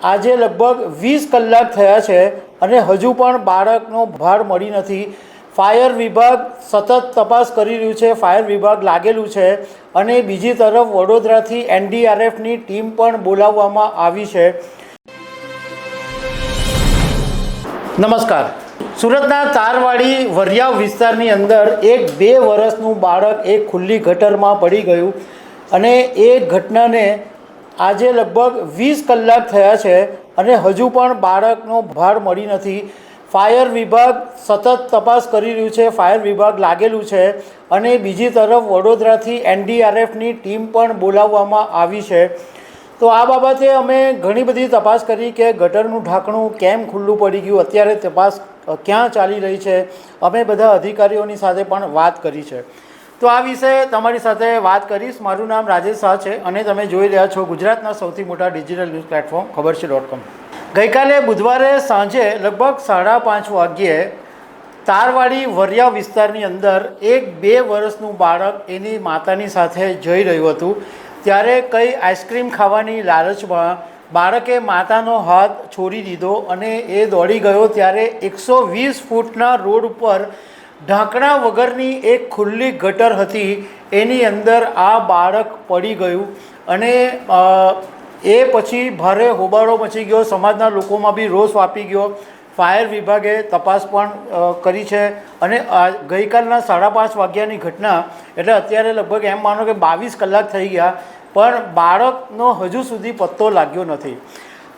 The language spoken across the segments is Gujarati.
આજે લગભગ વીસ કલાક થયા છે અને હજુ પણ બાળકનો ભાર મળી નથી. ફાયર વિભાગ સતત તપાસ કરી રહ્યું છે, ફાયર વિભાગ લાગેલું છે અને બીજી તરફ વડોદરાથી એનડીઆરએફની ટીમ પણ બોલાવવામાં આવી છે. નમસ્કાર. સુરતના તારવાડી વરિયાવ વિસ્તારની અંદર એક બે વર્ષનું બાળક એક ખુલ્લી ગટરમાં પડી ગયું અને એ ઘટનાને આજે લગભગ વીસ કલાક થયા છે અને હજુ પણ બાળકનો ભાર મળી નથી. ફાયર વિભાગ સતત તપાસ કરી રહ્યું છે. ફાયર વિભાગ લાગેલું છે અને બીજી તરફ વડોદરાથી એનડીઆરએફની ટીમ પણ બોલાવવામાં આવી છે. તો આ બાબતે અમે ઘણી બધી તપાસ કરી કે ગટરનું ઢાંકણું કેમ ખુલ્લું પડી ગયું, અત્યારે તપાસ ક્યાં ચાલી રહી છે? અમે બધા અધિકારીઓની સાથે પણ વાત કરી છે. તો આ વિશે તમારી સાથે વાત કરીશ. મારું નામ રાજેશ શાહ છે અને તમે જોઈ રહ્યા છો ગુજરાતના સૌથી મોટા ડિજિટલ ન્યૂઝ પ્લેટફોર્મ ખબર છે ડોટ કોમ ગઈકાલે બુધવારે સાંજે લગભગ સાડા પાંચ વાગ્યે તારવાડી વરિયા વિસ્તારની અંદર એક બે વર્ષનું બાળક એની માતાની સાથે જઈ રહ્યું હતું. ત્યારે કઈ આઈસ્ક્રીમ ખાવાની લાલચમાં બાળકે માતાનો હાથ છોડી દીધો અને એ દોડી ગયો ત્યારે એકસો વીસ ફૂટના રોડ ઉપર ઢાંકણા વગરની એક ખુલ્લી ગટર હતી. એની અંદર આ બાળક પડી ગયું અને એ પછી ભારે હોબાળો મચી ગયો. સમાજના લોકોમાં બી રોષ વાપી ગયો. ફાયર વિભાગે તપાસ પણ કરી છે. અને ગઈકાલના સાડા પાંચ વાગ્યાની ઘટના, એટલે અત્યારે લગભગ એમ માનો કે બાવીસ કલાક થઈ ગયા, પણ બાળકનો હજુ સુધી પત્તો લાગ્યો નથી.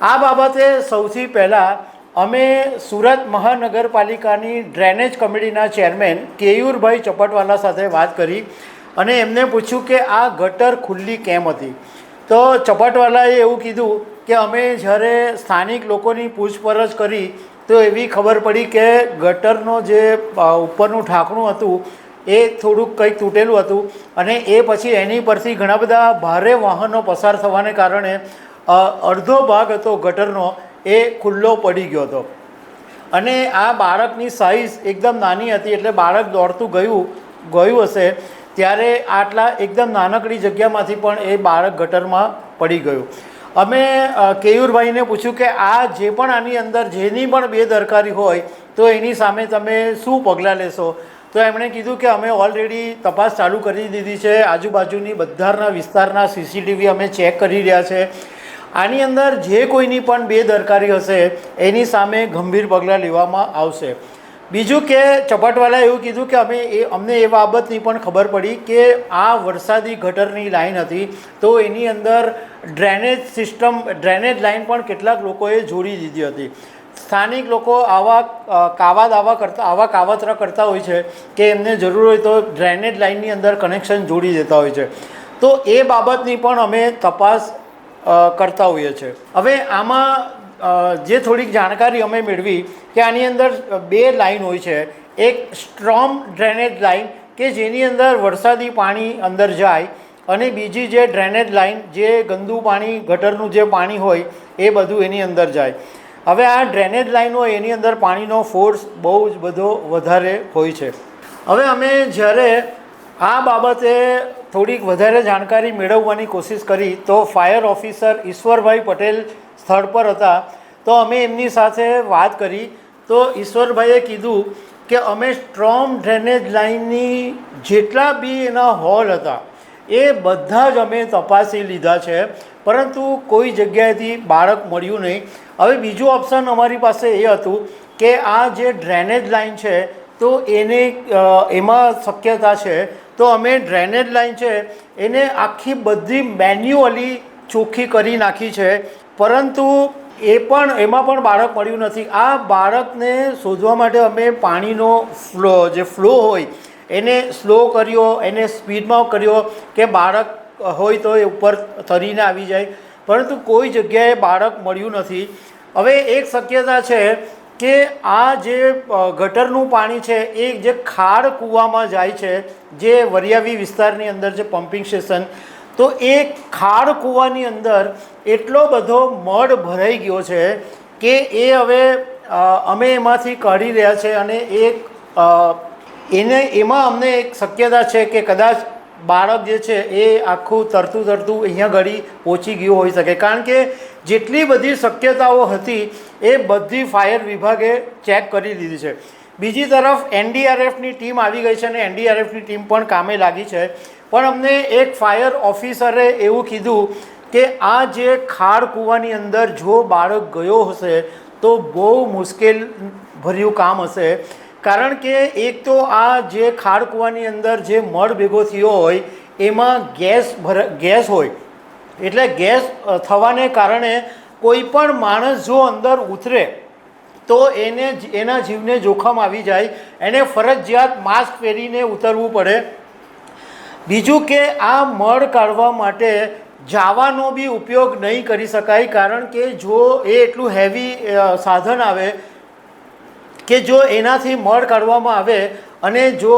આ બાબતે સૌથી પહેલાં અમે સુરત મહાનગરપાલિકાની ડ્રેનેજ કમિટીના ચેરમેન કેયુરભાઈ ચપટવાલા સાથે વાત કરી અને એમને પૂછ્યું કે આ ગટર ખુલ્લી કેમ હતી. તો ચપટવાલાએ એવું કીધું કે અમે જ્યારે સ્થાનિક લોકોની પૂછપરછ કરી તો એવી ખબર પડી કે ગટરનો જે ઉપરનું ઢાંકણું હતું એ થોડુંક કંઈક તૂટેલું હતું અને એ પછી એની પરથી ઘણા બધા ભારે વાહનો પસાર થવાને કારણે અડધો ભાગ હતો ગટરનો એ ખુલ્લો પડી ગયો હતો. અને આ બાળકની સાઇઝ એકદમ નાની હતી એટલે બાળક દોડતું ગયું ગયું હશે, ત્યારે આટલા એકદમ નાનકડી જગ્યામાંથી પણ એ બાળક ગટરમાં પડી ગયું. અમે કેયુરભાઈને પૂછ્યું કે આ જે પણ આની અંદર જેની પણ બેદરકારી હોય, તો એની સામે તમે શું પગલાં લેશો? તો એમણે કીધું કે અમે ઓલરેડી તપાસ ચાલુ કરી દીધી છે, આજુબાજુની બધાના વિસ્તારના સીસીટીવી અમે ચેક કરી રહ્યા છે. આની અંદર જે કોઈની પણ બેદરકારી હશે, એની સામે ગંભીર પગલાં લેવામાં આવશે. બીજું કે ચપટવાલાએ એવું કીધું કે અમે એ, અમને એ બાબતની પણ ખબર પડી કે આ વરસાદી ગટરની લાઈન હતી, તો એની અંદર ડ્રેનેજ સિસ્ટમ, ડ્રેનેજ લાઈન પણ કેટલાક લોકોએ જોડી દીધી હતી. સ્થાનિક લોકો આવા કાવા દાવા કરતા, આવા કાવતરા કરતા હોય છે કે એમને જરૂર હોય તો ડ્રેનેજ લાઇનની અંદર કનેક્શન જોડી દેતા હોય છે. તો એ બાબતની પણ અમે તપાસ કરતા હોઈએ છીએ હવે આમાં જે થોડીક જાણકારી અમે મેળવી કે આની અંદર બે લાઈન હોય છે. એક સ્ટ્રોમ ડ્રેનેજ લાઈન કે જેની અંદર વરસાદી પાણી અંદર જાય અને બીજી જે ડ્રેનેજ લાઈન જે ગંદુ પાણી, ગટરનું જે પાણી હોય એ બધું એની અંદર જાય. હવે આ ડ્રેનેજ લાઈન હોય એની અંદર પાણીનો ફોર્સ બહુ જ બધો વધારે હોય છે. હવે અમે જ્યારે આ બાબતે થોડીક વધારે જાણકારી મેળવવાની કોશિશ કરી તો ફાયર ઓફિસર ઈશ્વરભાઈ પટેલ સ્થળ પર હતા. તો અમે એમની સાથે વાત કરી. તો ઈશ્વરભાઈએ કીધું કે અમે સ્ટ્રોંગ ડ્રેનેજ લાઇનની જેટલા બી એના હોલ હતા, એ બધા જ અમે તપાસી લીધા છે. પરંતુ કોઈ જગ્યાએથી બાળક મળ્યું નહીં. હવે બીજું ઓપ્શન અમારી પાસે એ હતું કે આ જે ડ્રેનેજ લાઈન છે, તો એને એમાં શક્યતા છે તો અમે ડ્રેનેજ લાઈન છે, એને આખી બધી મેન્યુઅલી ચોખ્ખી કરી નાખી છે. પરંતુ એ પણ, એમાં પણ બાળક મળ્યું નથી. આ બાળકને શોધવા માટે અમે પાણીનો ફ્લો, જે ફ્લો હોય, એને સ્લો કર્યો, એને સ્પીડમાં કર્યો કે બાળક હોય તો એ ઉપર તરીને આવી જાય. પરંતુ કોઈ જગ્યાએ બાળક મળ્યું નથી. હવે એક શક્યતા છે કે આ જે ગટરનું પાણી છે, એ જે ખાડ કૂવામાં જાય છે, જે વરિયાવી વિસ્તારની અંદર જે પમ્પિંગ સ્ટેશન, તો એ ખાડ કૂવાની અંદર એટલો બધો મડ ભરાઈ ગયો છે કે એ હવે અમે એમાંથી કાઢી રહ્યા છે અને એક એને, એમાં અમને એક શક્યતા છે કે કદાચ બાળક જે છે એ આખું તરતું તરતું અહીંયા ઘડી પહોંચી ગયું હોઈ શકે. કારણ કે જેટલી બધી શક્યતાઓ હતી, એ બધી ફાયર વિભાગે ચેક કરી લીધી છે. બીજી તરફ એનડીઆરએફની ટીમ આવી ગઈ છે અને એનડીઆરએફની ટીમ પણ કામે લાગી છે. પણ અમને એક ફાયર ઓફિસરે એવું કીધું કે આ જે ખાડ કૂવાની અંદર જો બાળક ગયો હશે, તો બહુ મુશ્કેલ ભર્યું કામ હશે. કારણ કે એક તો આ જે ખાડ કૂવાની અંદર જે મળ ભેગો થયો હોય, એમાં ગેસ ભર, ગેસ હોય. એટલે ગેસ થવાને કારણે કોઈ પણ માણસ જો અંદર ઉતરે, તો એને એના જીવને જોખમ આવી જાય. એને ફરજિયાત માસ્ક પહેરીને ઉતરવું પડે. બીજું કે આ મળ કાઢવા માટે જાવાનો બી ઉપયોગ નહીં કરી શકાય, કારણ કે જો એ એટલું હેવી સાધન આવે કે જો એનાથી મળ કાઢવામાં આવે અને જો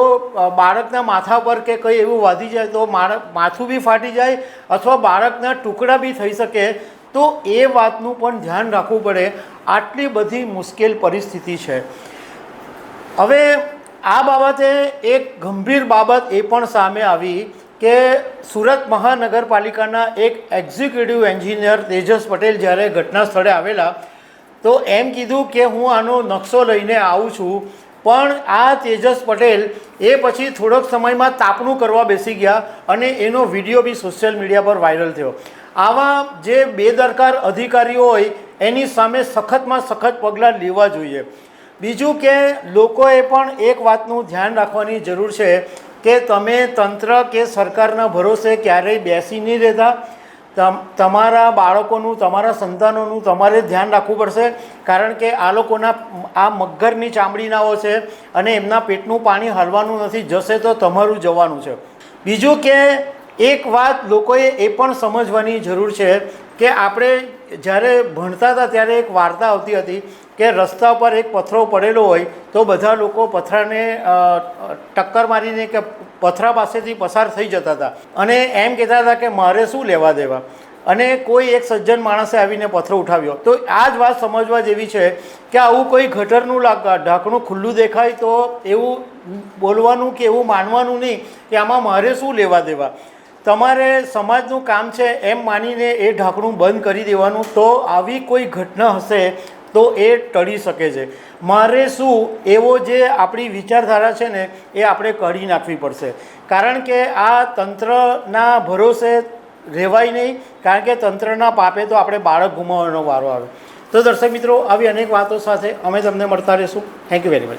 બાળકના માથા પર કે કંઈ એવું વાધી જાય તો માથું બી ફાટી જાય અથવા બાળકના ટુકડા બી થઈ શકે, તો એ વાતનું પણ ધ્યાન રાખવું પડે. આટલી બધી મુશ્કેલ પરિસ્થિતિ છે. હવે આ બાબતે એક ગંભીર બાબત એ પણ સામે આવી કે સુરત મહાનગરપાલિકાના એક એક્ઝિક્યુટિવ એન્જિનિયર તેજસ પટેલ જ્યારે ઘટના સ્થળે આવેલા તો એમ કીધું કે હું આનો નકશો લઈને આવું છું, પણ આ તેજસ પટેલ એ પછી થોડોક સમયમાં તાપણું કરવા બેસી ગયા અને એનો વીડિયો બી સોશિયલ મીડિયા પર વાયરલ થયો. આવા જે બેદરકાર અધિકારીઓ હોય, એની સામે સખતમાં સખત પગલાં લેવા જોઈએ. બીજું કે લોકોએ પણ એક વાતનું ધ્યાન રાખવાની જરૂર છે કે તમે તંત્ર કે સરકારના ભરોસે ક્યારેય બેસી નહીં રહેતા. તમારા બાળકોનું, તમારા સંતાનોનું તમારે ધ્યાન રાખવું પડશે. કારણ કે આ લોકોના, આ મગરની ચામડીનાઓ છે અને એમના પેટનું પાણી હલવાનું નથી, જશે તો તમારું જવાનું છે. બીજું કે એક વાત લોકોએ એ પણ સમજવાની જરૂર છે કે આપણે જ્યારે ભણતા હતા ત્યારે એક વાર્તા આવતી હતી કે રસ્તા પર એક પથરો પડેલો હોય તો બધા લોકો પથરાને ટક્કર મારીને કે પથરા પાસેથી પસાર થઈ જતા હતા. અને એમ કહેતા હતા કે મારે શું લેવા દેવા? અને કોઈ એક સજ્જન માણસે આવીને પથરો ઉઠાવ્યો. તો આ જ વાત સમજવા જેવી છે કે આવું કોઈ ગટરનું લાગતા ઢાંકણું ખુલ્લું દેખાય તો એવું બોલવાનું કે એવું માનવાનું નહીં કે આમાં મારે શું લેવા દેવા? તમારે સમાજનું કામ છે એમ માનીને એ ઢાંકણું બંધ કરી દેવાનું તો આવી કોઈ ઘટના હશે તો એ ટળી શકે છે. મારે શું એવો જે આપણી વિચારધારા છે ને, એ આપણે કાઢી નાખવી પડશે. કારણ કે આ તંત્રના ભરોસે રહેવાય નહીં, કારણ કે તંત્રના પાપે તો આપણે બાળક ગુમાવવાનો વારો આવે. તો દર્શક મિત્રો, આવી અનેક વાતો સાથે અમે તમને મળતા રહીશું. Thank you very much